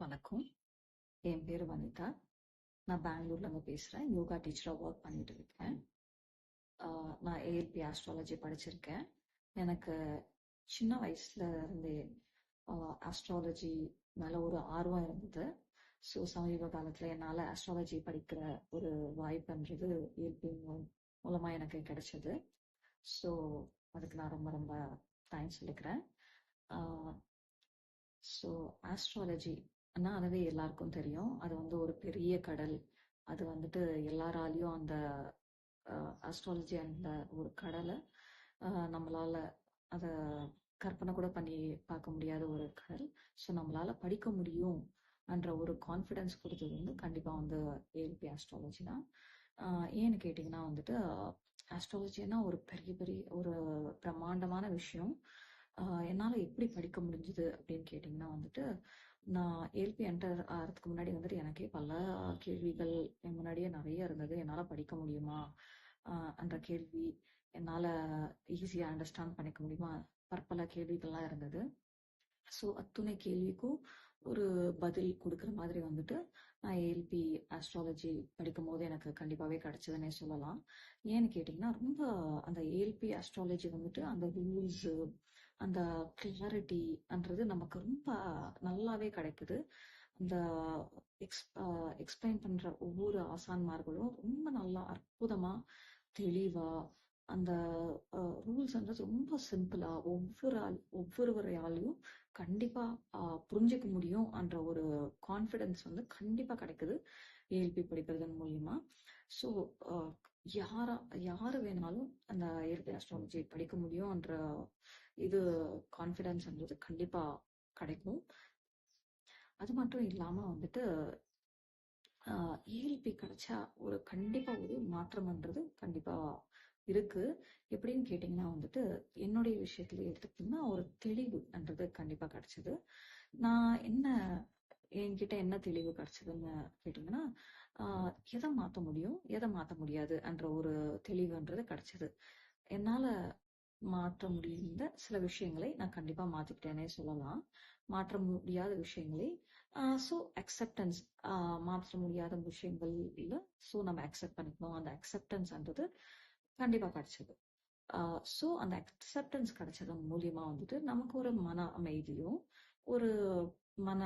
வணக்கம். என் பேர் வனிதா. நான் பெங்களூர்லேருந்து பேசுறேன். யோகா டீச்சராக ஒர்க் பண்ணிட்டு இருக்கேன். நான் ஏஎல்பி ஆஸ்ட்ராலஜி படிச்சிருக்கேன். எனக்கு சின்ன வயசுல இருந்தே ஆஸ்ட்ராலஜி மேல ஒரு ஆர்வம் இருந்தது. ஸோ சமீப காலத்துல என்னால ஆஸ்ட்ராலஜி படிக்கிற ஒரு வாய்ப்புன்றது ஏஎல்பி மூ மூலமா எனக்கு கிடைச்சது. ஸோ அதுக்கு நான் ரொம்ப ரொம்ப தேங்க்ஸ் சொல்லிக்கிறேன். ஸோ ஆஸ்ட்ராலஜி ன்னா அதுவே எல்லாருக்கும் தெரியும். அது வந்து ஒரு பெரிய கடல். அது வந்துட்டு எல்லாராலையும் அந்த அஸ்ட்ராலஜி அந்த ஒரு கடலை நம்மளால அத கற்பனை கூட பண்ணி பார்க்க முடியாத ஒரு கடல். ஸோ நம்மளால படிக்க முடியும் என்ற ஒரு கான்ஃபிடென்ஸ் கொடுத்தது வந்து கண்டிப்பா வந்து ஏஎல்பி ஆஸ்ட்ராலஜி தான். ஏன்னு கேட்டீங்கன்னா வந்துட்டு ஆஸ்ட்ராலஜினா ஒரு பெரிய பெரிய ஒரு பிரம்மாண்டமான விஷயம். என்னால் எப்படி படிக்க முடிஞ்சுது அப்படின்னு கேட்டிங்கன்னா வந்துட்டு, நான் ஏல்பி என்டர் ஆகிறதுக்கு முன்னாடி வந்துட்டு எனக்கே பல கேள்விகள் என் முன்னாடியே நிறைய இருந்தது. என்னால் படிக்க முடியுமா? என்ற கேள்வி. என்னால் ஈஸியாக அண்டர்ஸ்டாண்ட் பண்ணிக்க முடியுமா? பற்பல கேள்விகள்லாம் இருந்தது. ஸோ அத்துணை கேள்விக்கும் ஒரு பதில் கொடுக்குற மாதிரி வந்துட்டு, நான் ஏஎல்பி ஆஸ்ட்ராலஜி படிக்கும்போது எனக்கு கண்டிப்பாகவே கிடைச்சதுன்னே சொல்லலாம். ஏன்னு கேட்டிங்கன்னா ரொம்ப அந்த ஏஎல்பி ஆஸ்ட்ராலஜி வந்துட்டு அந்த ரூல்ஸு, அந்த கிளாரிட்டின்றது நமக்கு ரொம்ப நல்லாவே கிடைக்குது. அந்த எக்ஸ் எக்ஸ்பிளைன் பண்ற ஒவ்வொரு ஆசான்மார்களும் ரொம்ப நல்லா அற்புதமா, தெளிவா அந்த ரூல்ஸ் ரூல்ஸ்ன்றது ரொம்ப சிம்பிளா ஒவ்வொரு ஆள் ஒவ்வொருவரையாலையும் கண்டிப்பா புரிஞ்சுக்க முடியும் என்ற ஒரு கான்ஃபிடன்ஸ் வந்து கண்டிப்பா கிடைக்குது. ஏஎல்பி படிக்கிறதன் மூலியமா. ஸோ யாரா யாரு வேணாலும் அந்த ஏஎல்பி ஆஸ்ட்ராலஜி படிக்க முடியும்ன்ற இது கான்ஃபிடன்ஸ்ன்றது கண்டிப்பா கிடைக்கும். அது மட்டும் இல்லாம வந்துட்டு, ஏஎல்பி கிடைச்சா ஒரு கண்டிப்பா ஒரு மாற்றம்ன்றது கண்டிப்பா இருக்கு. எப்படின்னு கேட்டீங்கன்னா வந்துட்டு, என்னுடைய விஷயத்துல எடுத்துக்கிட்டோம்னா ஒரு தெளிவுன்றது கண்டிப்பா கிடைச்சது. நான் என்ன என்கிட்ட என்ன தெளிவு கிடைச்சதுன்னு கேட்டீங்கன்னா, ஆஹ் எதை மாத்த முடியும்? எதை மாத்த முடியாது? என்ற ஒரு தெளிவுன்றது கிடைச்சது. என்னால மாற்ற முடிந்த சில விஷயங்களை நான் கண்டிப்பா மாத்திக்கிட்டேனே சொல்லலாம். மாற்ற முடியாத விஷயங்களை ஸோ அக்செப்டன்ஸ் மாற்ற முடியாத விஷயங்கள் இல்ல. ஸோ நம்ம அக்செப்ட் பண்ணிக்கணும். அந்த அக்செப்டன்ஸ்ன்றது கண்டிப்பா கிடைச்சது. ஸோ அந்த அக்செப்டன்ஸ் கிடைச்சது மூலியமா வந்துட்டு, நமக்கு ஒரு மன அமைதியும், ஒரு மன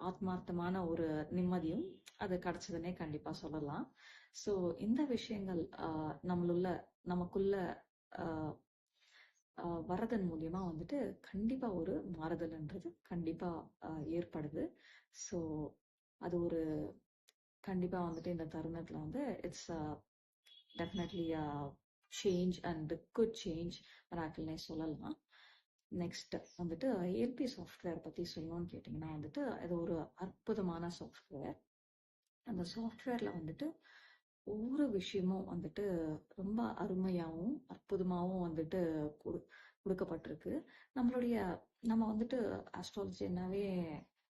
ஆத்மார்த்தமான ஒரு நிம்மதியும் அது கிடைச்சதுன்னே கண்டிப்பா சொல்லலாம். ஸோ இந்த விஷயங்கள் நம்மளுள்ள நமக்குள்ள வரதன் மூலியமா வந்துட்டு, கண்டிப்பா ஒரு மாறுதல்ன்றது கண்டிப்பா ஏற்படுது. ஸோ அது ஒரு கண்டிப்பா வந்துட்டு இந்த தருணத்துல வந்து it's definitely change and good change மிராக்கிள்னே சொல்லலாம். நெக்ஸ்ட் வந்துட்டு ஏஎல்பி சாஃப்ட்வேர் பத்தி சொல்லணும்னு கேட்டிங்கன்னா வந்துட்டு, அது ஒரு அற்புதமான சாஃப்ட்வேர். அந்த சாஃப்ட்வேர்ல வந்துட்டு ஒவ்வொரு விஷயமும் வந்துட்டு ரொம்ப அருமையாகவும் அற்புதமாகவும் வந்துட்டு கொடுக்கப்பட்டிருக்கு நம்மளுடைய நம்ம வந்துட்டு ஆஸ்ட்ராலஜினாவே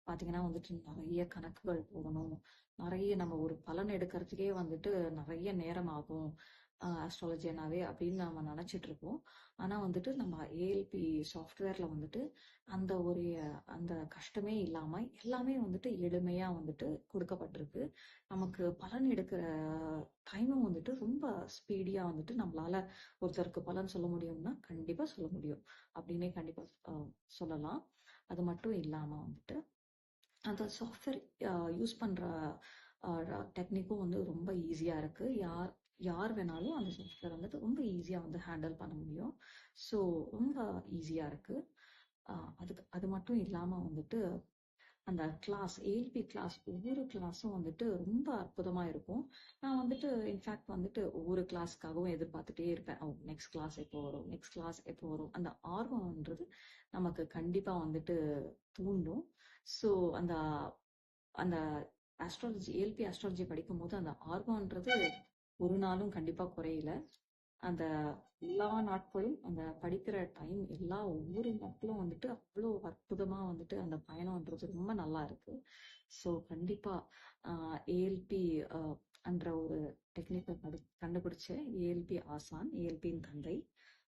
பாத்தீங்கன்னா வந்துட்டு நிறைய கணக்குகள் போடணும். நிறைய நம்ம ஒரு பலன் எடுக்கிறதுக்கே வந்துட்டு நிறைய நேரம் ஆகும். ஆஸ்ட்ராலஜினாவே அப்படின்னு நம்ம நினைச்சிட்டு இருப்போம். ஆனா வந்துட்டு நம்ம ஏஎல்பி சாஃப்ட்வேர்ல வந்துட்டு அந்த ஒரு அந்த கஷ்டமே இல்லாம எல்லாமே வந்துட்டு எளிமையா வந்துட்டு கொடுக்கப்பட்டிருக்கு நமக்கு பலன் எடுக்கிற டைமும் வந்துட்டு ரொம்ப ஸ்பீடியா வந்துட்டு நம்மளால ஒருத்தருக்கு பலன் சொல்ல முடியும்னா, கண்டிப்பா சொல்ல முடியும். அப்படின்னே கண்டிப்பா சொல்லலாம். அது மட்டும் இல்லாம வந்துட்டு, அந்த சாஃப்ட்வேர் யூஸ் பண்ற டெக்னிக்கும் வந்து ரொம்ப ஈஸியா இருக்கு. யார் யார் வேணாலும் அந்த சாஃப்ட்வேர் வந்துட்டு ரொம்ப ஈஸியா வந்து ஹேண்டில் பண்ண முடியும். ஸோ ரொம்ப ஈஸியா இருக்கு. அதுக்கு அது மட்டும் இல்லாம வந்துட்டு, அந்த கிளாஸ் ஏல்பி கிளாஸ் ஒவ்வொரு கிளாஸும் வந்துட்டு ரொம்ப அற்புதமா இருக்கும். நான் வந்துட்டு இன்ஃபேக்ட் வந்துட்டு ஒவ்வொரு கிளாஸ்க்காகவும் எதிர்பார்த்துட்டே இருப்பேன். ஓ நெக்ஸ்ட் கிளாஸ் எப்போ வரும்? நெக்ஸ்ட் கிளாஸ் எப்போ வரும்? அந்த ஆர்வம்ன்றது நமக்கு கண்டிப்பா வந்துட்டு தூண்டும். ஸோ அந்த அந்த ஆஸ்ட்ராலஜி ஏல்பி ஆஸ்ட்ராலஜி படிக்கும்போது அந்த ஆர்வம்ன்றது ஒரு நாளும் கண்டிப்பா குறையல. அந்த எல்லா நாட்களும் அந்த படிக்கிற டைம் எல்லா ஒவ்வொரு நாட்களும் வந்துட்டு அவ்வளோ அற்புதமா வந்துட்டு அந்த பயணம்ன்றது ரொம்ப நல்லா இருக்கு. ஸோ கண்டிப்பா ஏஎல்பி என்ற ஒரு டெக்னிக்கல் கண்டு கண்டுபிடிச்ச ஏஎல்பி ஆசான், ஏஎல்பியின் தந்தை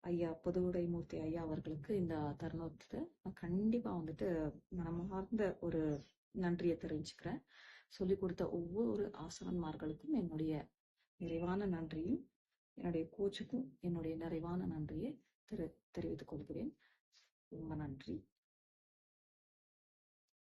ஐயா புதுவுடைமூர்த்தி ஐயா அவர்களுக்கு இந்த தருணத்துல நான் கண்டிப்பா வந்துட்டு மனமார்ந்த ஒரு நன்றியை தெரிஞ்சுக்கிறேன் சொல்லிக் கொடுத்த ஒவ்வொரு ஆசான்மார்களுக்கும் என்னுடைய நிறைவான நன்றியும் என்னுடைய கோச்சுக்கும் என்னுடைய நிறைவான நன்றியை தெரி தெரிவித்துக் கொள்கிறேன். ரொம்ப நன்றி.